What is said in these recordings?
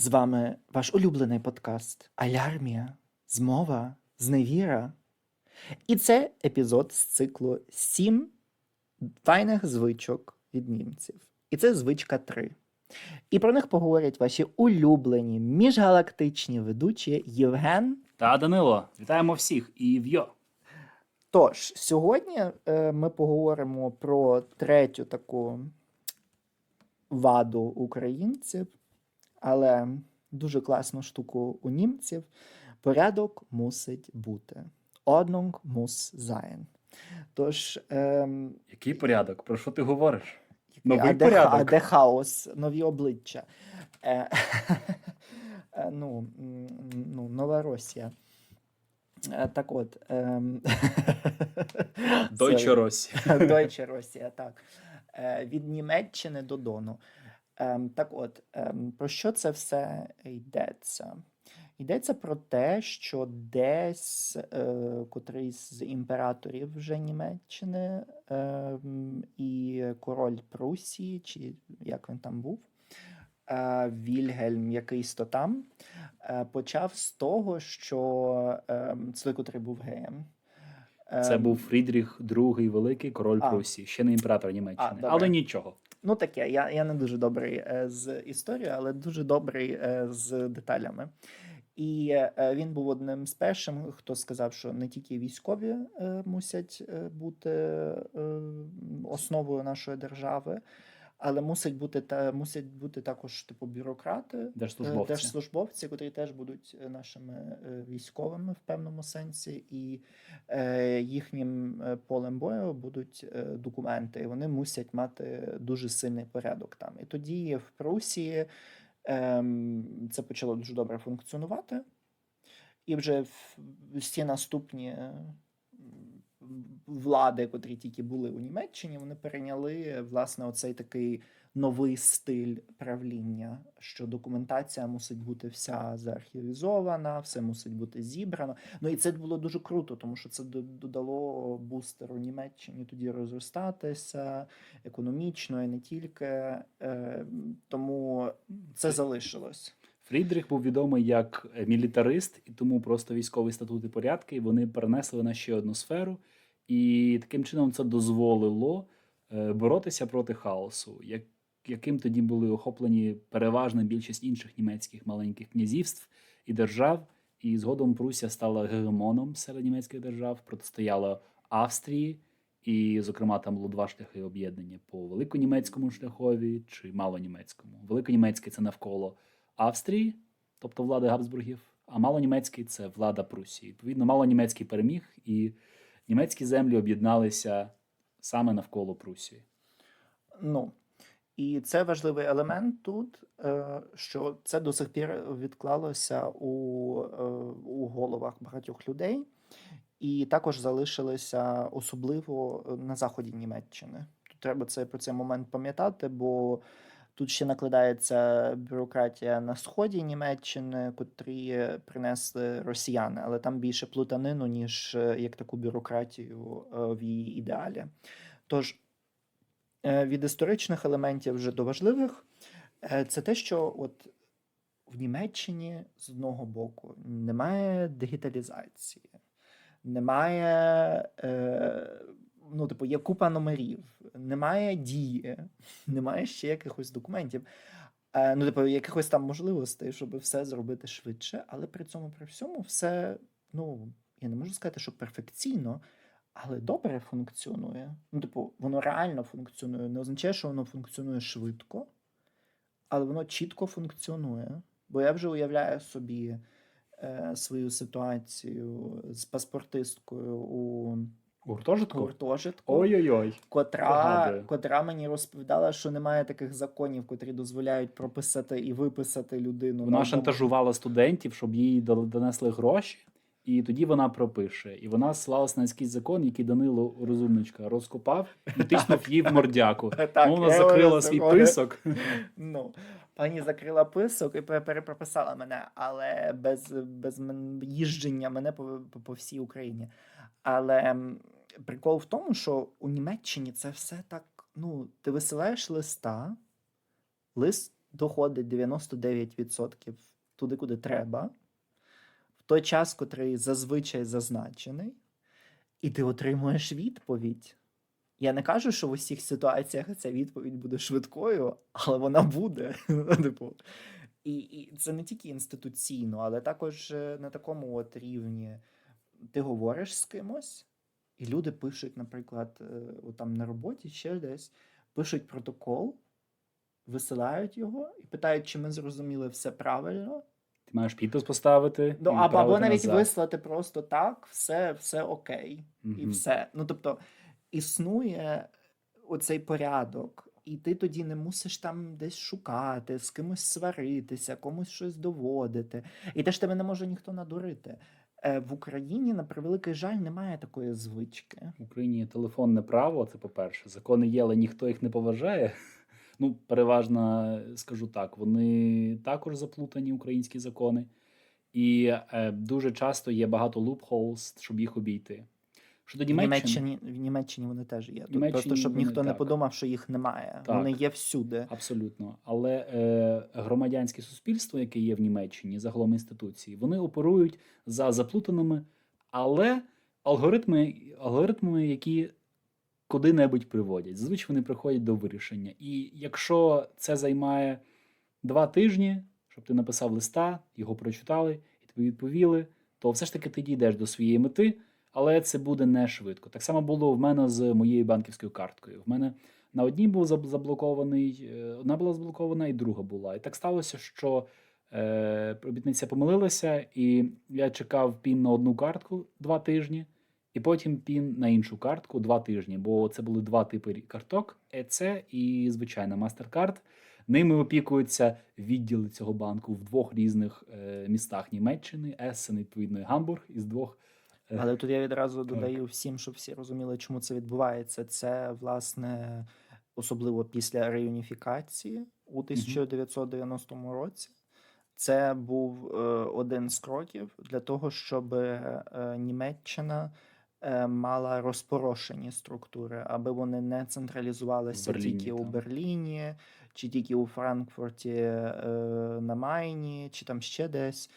З вами ваш улюблений подкаст Алярмія, Змова, Зневіра. І це епізод з циклу Сім файних звичок від німців. І це звичка 3. І про них поговорять ваші улюблені міжгалактичні ведучі Євген. Та Данило, вітаємо всіх і вйо. Тож, сьогодні е, ми поговоримо про третю таку ваду українців, але дуже класну штуку у німців. Порядок мусить бути. Ordnung muss sein. Тож, ем, Який порядок? Про що ти говориш? а, Новий де, а де хаос, нові обличчя. Е, е, ну, ну, нова Росія. Е, Так от. ем, Deutsche. Росія. Deutsche Росія, так. Е, Від Німеччини до Дону. Ем, Так от, ем, про що це все йдеться? Йдеться про те, що десь е, котрийсь з імператорів вже Німеччини ем, і король Прусії, чи як він там був, е, Вільгельм якийсь то там, е, почав з того, що ем, це котрий був геєм. Це був Фрідріх II Великий, король А. Прусії, ще не імператор Німеччини. А. Але нічого. Ну таке, я, я не дуже добрий е, з історією, але дуже добрий е, з деталями. І е, він був одним з першим, хто сказав, що не тільки військові мусять бути основою нашої держави, але мусить бути та мусять бути також типу бюрократи, е, Держслужбовці. держслужбовці, котрі теж будуть е, нашими е, військовими в певному сенсі, і е, їхнім е, полем бою будуть е, документи. І вони мусять мати дуже сильний порядок там. І тоді в Прусії ем, це почало дуже добре функціонувати. І вже всі наступні е, влади, котрі тільки були у Німеччині, вони перейняли власне оцей такий новий стиль правління, що документація мусить бути вся заархівізована, все мусить бути зібрано. Ну і це було дуже круто, тому що це до- додало бустеру Німеччині тоді розростатися економічно і не тільки. Е, тому це залишилось. Фрідріх був відомий як мілітарист, і тому просто військові статути порядки вони перенесли на ще одну сферу, і таким чином це дозволило е, боротися проти хаосу, як, яким тоді були охоплені переважна більшість інших німецьких маленьких князівств і держав. І згодом Прусія стала гегемоном серед німецьких держав, протистояла Австрії, і, зокрема, там було два шляхи об'єднання по великонімецькому шляхові чи малонімецькому. Великонімецький це навколо Австрії, тобто влади Габсбургів, а малонімецький це влада Прусії. Відповідно, малонімецький переміг, і німецькі землі об'єдналися саме навколо Прусії. Ну і це важливий елемент тут, е, що це до сих пір відклалося у, е, у головах багатьох людей, і також залишилося особливо на заході Німеччини. Тут треба це про цей момент пам'ятати, бо тут ще накладається бюрократія на сході Німеччини, котрі принесли росіяни, але там більше плутанину, ніж е, як таку бюрократію е, в її ідеалі. Тож е, від історичних елементів вже до важливих, це те, що от в Німеччині з одного боку немає дигіталізації, немає, е, ну, типу, є купа номерів, немає дії, немає ще якихось документів. Е, ну, типу, якихось там можливостей, щоб все зробити швидше, але при цьому при всьому все, ну, я не можу сказати, що перфекційно, але добре функціонує. Ну, типу, воно реально функціонує. Не означає, що воно функціонує швидко, але воно чітко функціонує. Бо я вже уявляю собі е, свою ситуацію з паспортисткою у Гуртожитку? гуртожитку, Ой-ой-ой. котра, котра мені розповідала, що немає таких законів, котрі дозволяють прописати і виписати людину. Вона шантажувала студентів, щоб їй донесли гроші, і тоді вона пропише. І вона ссилалась на якийсь закон, який Данило розумничка розкопав і тиснув їй в мордяку. Так, вона закрила свій писок. Ну, пані закрила писок і перепрописала мене, але без, без їждження мене по, по всій Україні. Але прикол в тому, що у Німеччині це все так. Ну, ти висилаєш листа, лист доходить 99% туди, куди треба, в той час, котрий зазвичай зазначений, і ти отримуєш відповідь. Я не кажу, що в усіх ситуаціях ця відповідь буде швидкою, але вона буде. Типу. І, і це не тільки інституційно, але також е, на такому от рівні. Ти говориш з кимось, і люди пишуть, наприклад, е, там на роботі ще десь, пишуть протокол, висилають його і питають, чи ми зрозуміли все правильно. Ти маєш підпис поставити. Ну, або, або навіть назад. вислати просто так, все, все окей, і все. Ну тобто існує оцей порядок, і ти тоді не мусиш там десь шукати, з кимось сваритися, комусь щось доводити. І теж тебе не може ніхто надурити. Е, В Україні, на превеликий жаль, немає такої звички. В Україні телефонне право, це по-перше. Закони є, але ніхто їх не поважає. Ну, переважно скажу так, вони також заплутані, українські закони. І е, дуже часто є багато loopholes, щоб їх обійти. Щодо В Німеччини, Німеччині, в Німеччині вони теж є. Тут Німеччині просто щоб вони ніхто не так. подумав, що їх немає. Так. Вони є всюди. абсолютно. Але е, громадянське суспільство, яке є в Німеччині, загалом інституції, вони оперують за заплутаними, але алгоритми, алгоритмами, які куди-небудь приводять. Зазвичай вони приходять до вирішення. І якщо це займає два тижні, щоб ти написав листа, його прочитали і тобі відповіли, то все ж таки ти дійдеш до своєї мети, але це буде не швидко. Так само було в мене з моєю банківською карткою. В мене на одній був заблокований, е, одна була заблокована, і друга була. І так сталося, що е, робітниця помилилася, і я чекав пін на одну картку два тижні, і потім пін на іншу картку два тижні. Бо це були два типи карток: ЕЦ і звичайна MasterCard. Ними опікуються відділи цього банку в двох різних е, містах Німеччини, Ессен, відповідно, і Гамбург із двох. Але тут я відразу Так. додаю всім, щоб всі розуміли, чому це відбувається. Це власне особливо після реюніфікації у 1990 році. Це був е, один з кроків для того, щоб е, Німеччина е, мала розпорошені структури, аби вони не централізувалися Берліні, тільки у. Берліні, чи тільки у Франкфурті е, на Майні, чи там ще десь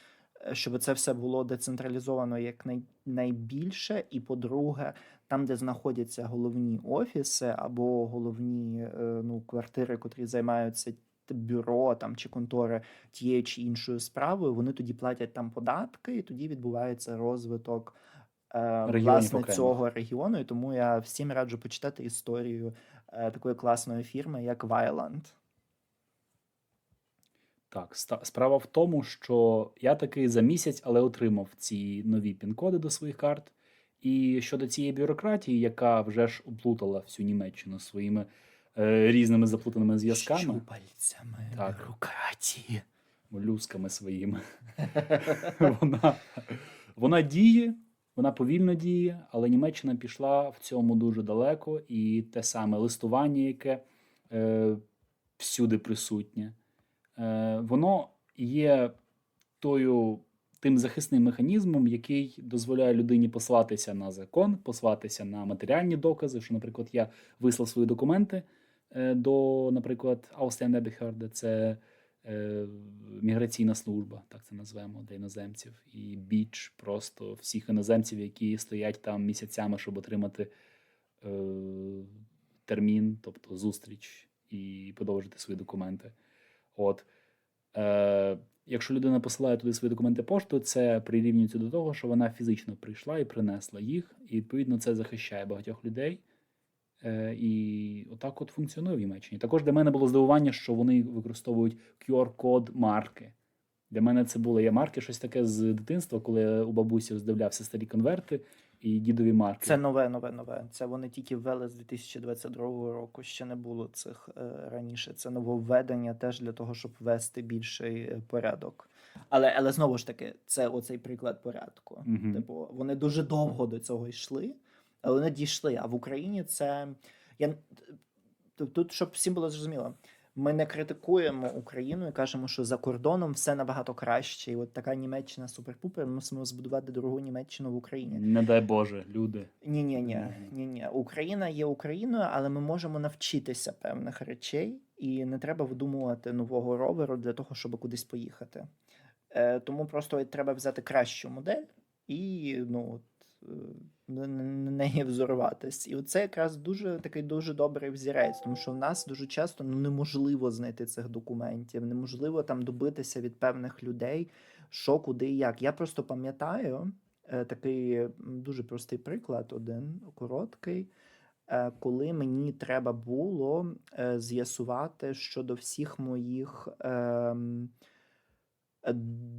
щоб це все було децентралізовано як най, найбільше, і по-друге, там, де знаходяться головні офіси або головні е, ну, квартири, котрі займаються бюро там чи контори тією чи іншою справою, вони тоді платять там податки, і тоді відбувається розвиток. е, Власне окремих. цього регіону, і тому я всім раджу почитати історію е, такої класної фірми, як Вайланд. Так, справа в тому, що я таки за місяць, але отримав ці нові пін-коди до своїх карт. І щодо цієї бюрократії, яка вже ж оплутала всю Німеччину своїми е, різними заплутаними зв'язками, Щупальцями Так. бюрократії. молюсками своїми, вона, вона діє, вона повільно діє, але Німеччина пішла в цьому дуже далеко, і те саме листування, яке е, всюди присутнє, воно є тою. Тим захисним механізмом, який дозволяє людині послатися на закон, послатися на матеріальні докази, що, наприклад, я вислав свої документи е, до, наприклад, Ausländerbehörde, це е, міграційна служба, так це назвемо для іноземців, і біч просто всіх іноземців, які стоять там місяцями, щоб отримати е, термін, тобто зустріч і подовжити свої документи. От. Е, якщо людина посилає туди свої документи поштою, це прирівнюється до того, що вона фізично прийшла і принесла їх, і відповідно це захищає багатьох людей. Е, і отак от функціонує в Німеччині. Також для мене було здивування, що вони використовують QR-код марки. Для мене це було я марки, щось таке з дитинства, коли я у бабусі роздивлявся старі конверти і дідові марки. Це нове, нове, нове. Це вони тільки ввели з 2022 року. Ще не було цих е, раніше. Це нововведення теж для того, щоб ввести більший е, порядок. Але, але знову ж таки, це оцей приклад порядку. Мгм. Типу, вони дуже довго до цього йшли, але вони дійшли. А в Україні це я тут, щоб всім було зрозуміло. Ми не критикуємо Україну і кажемо, що за кордоном все набагато краще. І от така Німеччина супер-пупер. Ми мусимо збудувати дорогу Німеччину в Україні. Не дай Боже, люди. Ні, ні, ні, ні, ні. Україна є Україною, але ми можемо навчитися певних речей, і не треба видумувати нового роверу для того, щоб кудись поїхати. Е, тому просто треба взяти кращу модель і ну, от, на на- неї взорватись. І це якраз дуже такий дуже добрий взірець, тому що в нас дуже часто ну, неможливо знайти цих документів, неможливо там добитися від певних людей, що, куди і як. Я просто пам'ятаю е, такий дуже простий приклад, один короткий. е, Коли мені треба було е, з'ясувати щодо всіх моїх ем, е,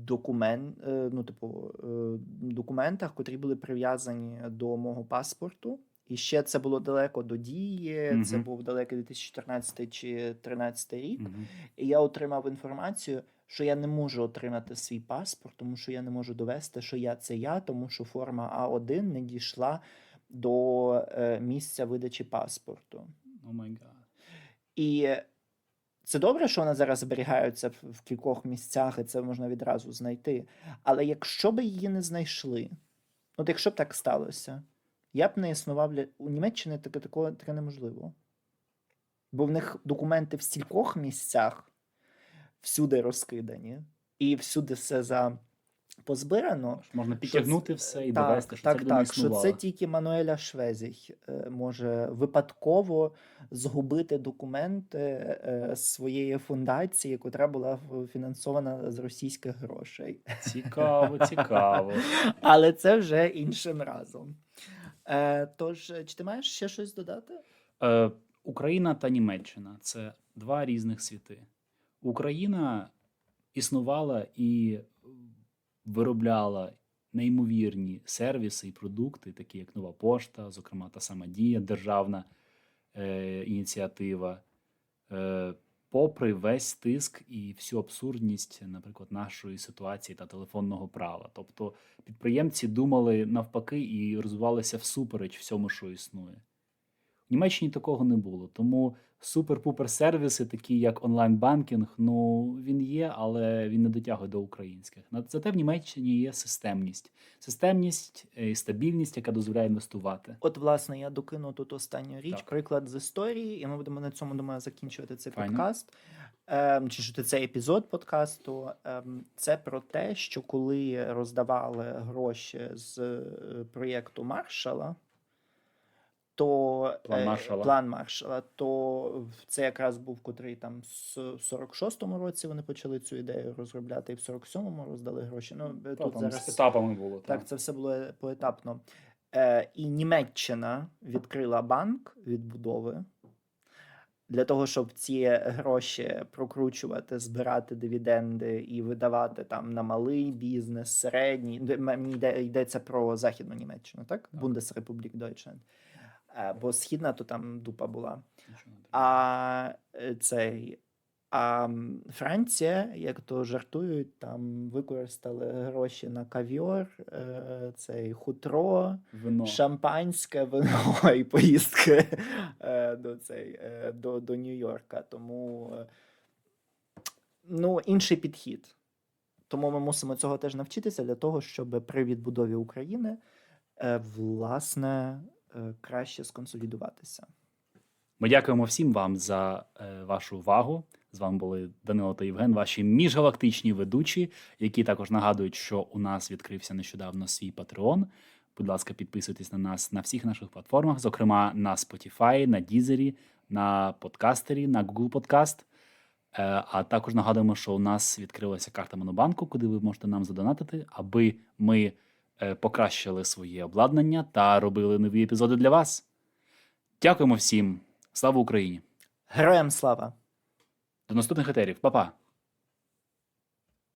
документ, е, ну, типу, е, документах, котрі були прив'язані до мого паспорту. І ще це було далеко до дії. Це був далекий 2014 чи 2013 рік. Мгм. І я отримав інформацію, що я не можу отримати свій паспорт, тому що я не можу довести, що я це я, тому що форма А1 не дійшла до е, місця видачі паспорту. О май гад. І це добре, що вона зараз зберігається в, кількох місцях, і це можна відразу знайти. Але якщо б її не знайшли, от якщо б так сталося, я б не існував для у Німеччині таке таке, таке неможливо. Бо в них документи в стількох місцях всюди розкидані, і всюди все за позбирано. Можна що підтягнути це- все і так, довести, що так, це так, що це тільки Мануеля Швезіх е, може випадково згубити документи е, своєї фундації, котра була фінансована з російських грошей. Цікаво, цікаво. Але це вже іншим разом. Е, Тож, е, чи ти маєш ще щось додати? Е, Україна та Німеччина це два різних світи. Україна існувала і виробляла неймовірні сервіси і продукти, такі як нова пошта, зокрема та сама дія, державна е, ініціатива. Е, попри весь тиск і всю абсурдність, наприклад, нашої ситуації та телефонного права. Тобто підприємці думали навпаки і розвивалися всупереч всьому, що існує. В Німеччині такого не було, тому супер-пупер сервіси, такі як онлайн-банкінг, ну він є, але він не дотягує до українських. Зате в Німеччині є системність, системність е, і стабільність, яка дозволяє інвестувати. От, власне, я докину тут останню річ, Так. приклад з історії, і ми будемо на цьому думаю закінчувати цей Файно. подкаст. Ем, чи що цей епізод подкасту. Ем, це про те, що коли роздавали гроші з е, проєкту Маршала, то План е, Маршалла. план Маршала, то це якраз був котрий там з 46-му році вони почали цю ідею розробляти, і в 47-му роздали гроші. Ну е, Та, тут там зараз з етапами було. так, Так, це все було поетапно. Е, і Німеччина відкрила банк відбудови для того, щоб ці гроші прокручувати, збирати дивіденди і видавати там на малий бізнес, середній. Йдеться про Західну Німеччину, так? Так. Бундесрепублік Deutschland. Бо східна то там дупа була. А е, цей. А Франція, як то жартують, там використали гроші на кав'йор, е, цей хутро, Вино. шампанське, вино і поїздки е, до, цей, до, до Нью-Йорка. Тому ну, інший підхід. Тому ми мусимо цього теж навчитися для того, щоб при відбудові України власне краще сконсолідуватися. Ми дякуємо всім вам за е, вашу увагу. З вами були Данило та Євген, ваші міжгалактичні ведучі, які також нагадують, що у нас відкрився нещодавно свій Patreon. Будь ласка, підписуйтесь на нас на всіх наших платформах, зокрема на Spotify, на Deezer, на подкастері, на Google Podcast. Е, А також нагадуємо, що у нас відкрилася карта Монобанку, куди ви можете нам задонатити, аби ми е, покращили своє обладнання та робили нові епізоди для вас. Дякуємо всім. Слава Україні! Героям слава! До наступних етерів. Па-па!